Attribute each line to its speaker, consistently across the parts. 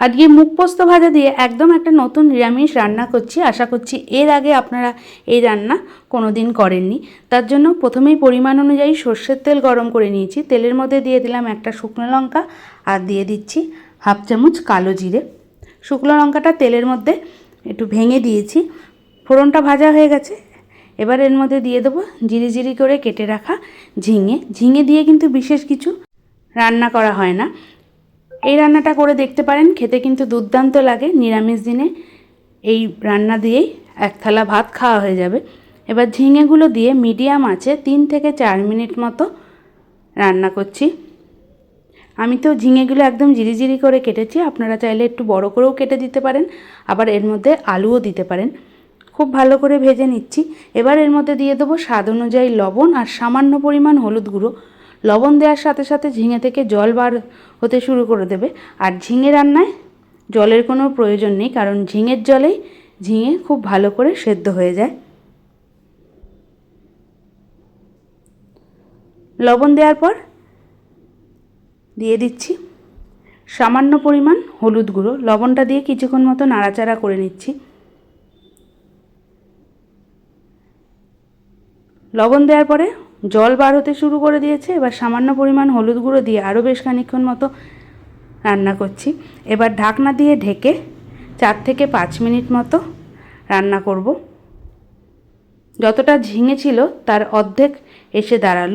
Speaker 1: আজকে মুখ পোস্ত ভাজা দিয়ে একদম একটা নতুন নিরামিষ রান্না করছি। আশা করছি এর আগে আপনারা এই রান্না কোনো দিন করেননি। তার জন্য প্রথমেই পরিমাণ অনুযায়ী সর্ষের তেল গরম করে নিয়েছি। তেলের মধ্যে দিয়ে দিলাম একটা শুকনো লঙ্কা আর দিয়ে দিচ্ছি হাফ চামচ কালো জিরে। শুকনো লঙ্কাটা তেলের মধ্যে একটু ভেঙে দিয়েছি। ফোড়নটা ভাজা হয়ে গেছে। এবার এর মধ্যে দিয়ে দেবো জিরি জিরি করে কেটে রাখা ঝিঙে। ঝিঙে দিয়ে কিন্তু বিশেষ কিছু রান্না করা হয় না। এই রান্নাটা করে দেখতে পারেন, খেতে কিন্তু দুর্দান্ত লাগে নিরামিষ দিনে। এই রান্না দিয়েই এক থালা ভাত খাওয়া হয়ে যাবে। এবার ঝিঙেগুলো দিয়ে মিডিয়াম আছে তিন থেকে চার মিনিট মতো রান্না করছি। আমি তো ঝিঙেগুলো একদম জিরিজিরি করে কেটেছি, আপনারা চাইলে একটু বড় করেও কেটে দিতে পারেন, আবার এর মধ্যে আলুও দিতে পারেন। খুব ভালো করে ভেজে নিচ্ছি। এবার এর মধ্যে দিয়ে দেবো স্বাদ অনুযায়ী লবণ আর সামান্য পরিমাণ হলুদ গুঁড়ো। লবণ দেওয়ার সাথে সাথে ঝিঙে থেকে জল বার হতে শুরু করে দেবে। আর ঝিঙে রান্নায় জলের কোনো প্রয়োজন নেই, কারণ ঝিঙের জলেই ঝিঙে খুব ভালো করে সেদ্ধ হয়ে যায়। লবণ দেওয়ার পর দিয়ে দিচ্ছি সামান্য পরিমাণ হলুদ গুঁড়ো। লবণটা দিয়ে কিছুক্ষণ মতো নাড়াচাড়া করে নিচ্ছি। লবণ দেওয়ার পরে জল বার হতে শুরু করে দিয়েছে। এবার সামান্য পরিমাণ হলুদ গুঁড়ো দিয়ে আরও বেশ খানিক্ষণ মতো রান্না করছি। এবার ঢাকনা দিয়ে ঢেকে চার থেকে পাঁচ মিনিট মতো রান্না করব। যতটা ঝিঙে ছিল তার অর্ধেক এসে দাঁড়াল।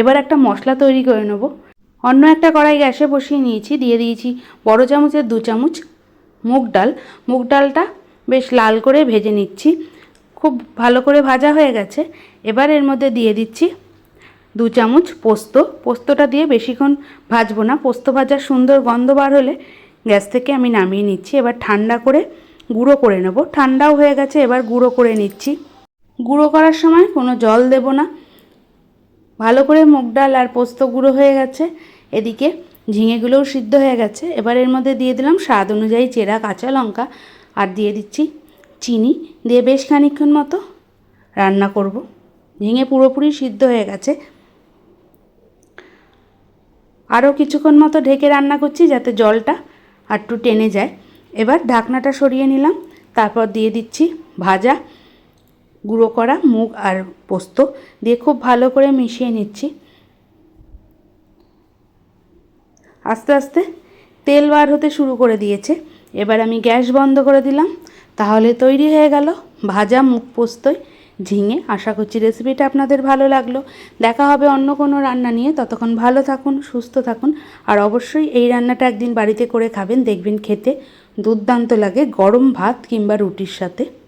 Speaker 1: এবার একটা মশলা তৈরি করে নেব। অন্য একটা কড়াই গ্যাসে বসিয়ে নিয়েছি। দিয়ে দিয়েছি বড় চামচের দু চামচ মুগ ডাল। মুগ ডালটা বেশ লাল করে ভেজে নিচ্ছি। খুব ভালো করে ভাজা হয়ে গেছে। এবার এর মধ্যে দিয়ে দিচ্ছি দু চামচ পোস্ত। পোস্তটা দিয়ে বেশিক্ষণ ভাজবো না। পোস্ত ভাজার সুন্দর গন্ধ বার হলে গ্যাস থেকে আমি নামিয়ে নিচ্ছি। এবার ঠান্ডা করে গুঁড়ো করে নেব। ঠান্ডাও হয়ে গেছে, এবার গুঁড়ো করে নিচ্ছি। গুঁড়ো করার সময় কোনো জল দেব না। ভালো করে মুগ ডাল আর পোস্ত গুঁড়ো হয়ে গেছে। এদিকে ঝিঙেগুলোও সিদ্ধ হয়ে গেছে। এবার এর মধ্যে দিয়ে দিলাম স্বাদ অনুযায়ী চেরা কাঁচা লঙ্কা আর দিয়ে দিচ্ছি চিনি। দিয়ে বেশ খানিক্ষণ মতো রান্না করব। ঝিঙে পুরোপুরি সিদ্ধ হয়ে গেছে। আরও কিছুক্ষণ মতো ঢেকে রান্না করছি যাতে জলটা একটু টেনে যায়। এবার ঢাকনাটা সরিয়ে নিলাম, তারপর দিয়ে দিচ্ছি ভাজা গুঁড়ো করা মুগ আর পোস্ত দিয়ে খুব ভালো করে মিশিয়ে নিচ্ছি। আস্তে আস্তে তেল বার হতে শুরু করে দিয়েছে। এবার আমি গ্যাস বন্ধ করে দিলাম, তাহলে তৈরি হয়ে গেল ভাজা মুখ পোস্তই। ঝিঙে। আশা করছি রেসিপিটা আপনাদের ভালো লাগল। দেখা হবে অন্য কোনো রান্না নিয়ে। ততক্ষণ ভালো থাকুন, সুস্থ থাকুন। আর অবশ্যই এই রান্নাটা একদিন বাড়িতে করে খাবেন। দেখবেন খেতে দুর্দান্ত লাগে গরম ভাত কিংবা রুটির সাথে।